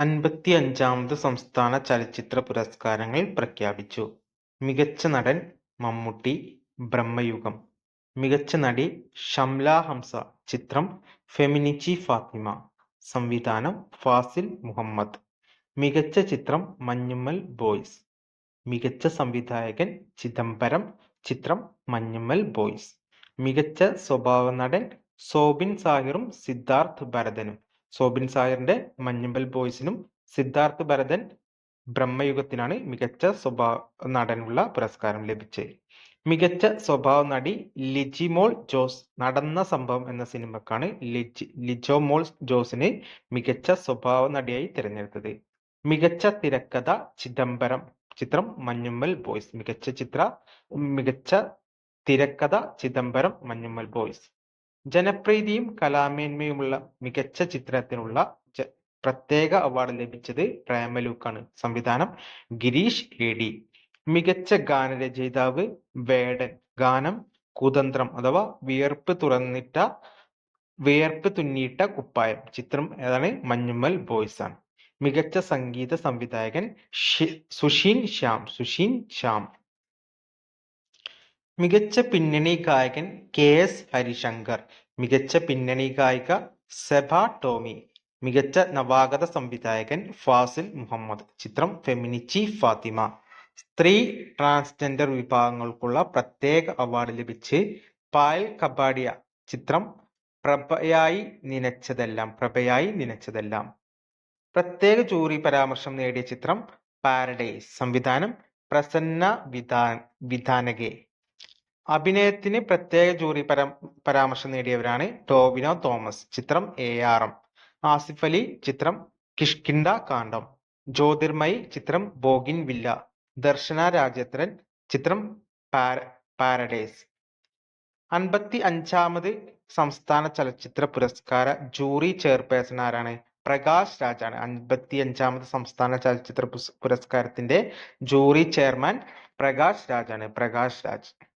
അൻപത്തിയഞ്ചാമത് സംസ്ഥാന ചലച്ചിത്ര പുരസ്കാരങ്ങൾ പ്രഖ്യാപിച്ചു. മികച്ച നടൻ മമ്മൂട്ടി ബ്രഹ്മയുഗം. മികച്ച നടി ഷംല ഹംസ ചിത്രം ഫെമിനിച്ചി ഫാത്തിമ. സംവിധാനം ഫാസിൽ മുഹമ്മദ്. മികച്ച ചിത്രം മഞ്ഞുമ്മൽ ബോയ്സ്. മികച്ച സംവിധായകൻ ചിദംബരം ചിത്രം മഞ്ഞുമ്മൽ ബോയ്സ്. മികച്ച സ്വഭാവ നടൻ സോബിൻ സാഹിറും സിദ്ധാർത്ഥ് ഭരതനും. സോബിൻ സായറിന്റെ മഞ്ഞുമ്പൽ ബോയ്സിനും സിദ്ധാർത്ഥ് ഭരതൻ ബ്രഹ്മയുഗത്തിനാണ് മികച്ച സ്വഭാവ നടനുള്ള പുരസ്കാരം ലഭിച്ചത്. മികച്ച സ്വഭാവ നടി ലിജിമോൾ ജോസ് നടന്ന സംഭവം എന്ന സിനിമക്കാണ് ലിജി ലിജോമോൾ ജോസിനെ മികച്ച സ്വഭാവ നടിയായി തിരഞ്ഞെടുത്തത്. മികച്ച തിരക്കഥ ചിദംബരം ചിത്രം മഞ്ഞുമ്മൽ ബോയ്സ്. മികച്ച ചിത്ര മികച്ച തിരക്കഥ ചിദംബരം മഞ്ഞുമ്മൽ ബോയ്സ്. ജനപ്രീതിയും കലാമേന്മയുമുള്ള മികച്ച ചിത്രത്തിനുള്ള പ്രത്യേക അവാർഡ് ലഭിച്ചത് പ്രേമലൂക്കാണ്. സംവിധാനം ഗിരീഷ് എ ഡി മികച്ച ഗാനരചയിതാവ് വേടൻ. ഗാനം കുതന്ത്രം അഥവാ വിയർപ്പ് തുറന്നിട്ട വിയർപ്പ് തുന്നിയിട്ട കുപ്പായം. ചിത്രം ഏതാണ്? മഞ്ഞുമ്മൽ ബോയ്സ് ആണ്. മികച്ച സംഗീത സംവിധായകൻ സുഷീൻ ശ്യാം. സുഷീൻ ശ്യാം. മികച്ച പിന്നണി ഗായകൻ കെ എസ് ഹരിശങ്കർ മികച്ച പിന്നണി ഗായിക സെബ ടോമി മികച്ച നവാഗത സംവിധായകൻ ഫാസിൽ മുഹമ്മദ് ചിത്രം ഫെമിനിച്ചി ഫാത്തിമ. സ്ത്രീ ട്രാൻസ്ജെൻഡർ വിഭാഗങ്ങൾക്കുള്ള പ്രത്യേക അവാർഡ് ലഭിച്ച് പായൽ കബാഡിയ ചിത്രം പ്രഭയായി നനച്ചതെല്ലാം പ്രഭയായി നനച്ചതെല്ലാം. പ്രത്യേക ജൂറി പരാമർശം നേടിയ ചിത്രം പാരഡൈസ് സംവിധാനം പ്രസന്ന വിധാനകെ. അഭിനയത്തിന് പ്രത്യേക ജൂറി പരാ പരാമർശം നേടിയവരാണ് ടോവിനോ തോമസ്. ചിത്രം A R M Asif Ali ചിത്രം കിഷ്കിണ്ട കാണ്ഡം. ജ്യോതിർമയി ചിത്രം ബോഗിൻ വില്ല. ദർശന രാജേന്ദ്രൻ ചിത്രം പാരഡൈസ്. അൻപത്തി അഞ്ചാമത് സംസ്ഥാന ചലച്ചിത്ര പുരസ്കാര ജൂറി ചെയർപേഴ്സൺ ആരാണ്? പ്രകാശ് രാജാണ്. അൻപത്തി അഞ്ചാമത് സംസ്ഥാന ചലച്ചിത്ര പുരസ്കാരത്തിന്റെ ജൂറി ചെയർമാൻ പ്രകാശ് രാജാണ്. പ്രകാശ് രാജ്.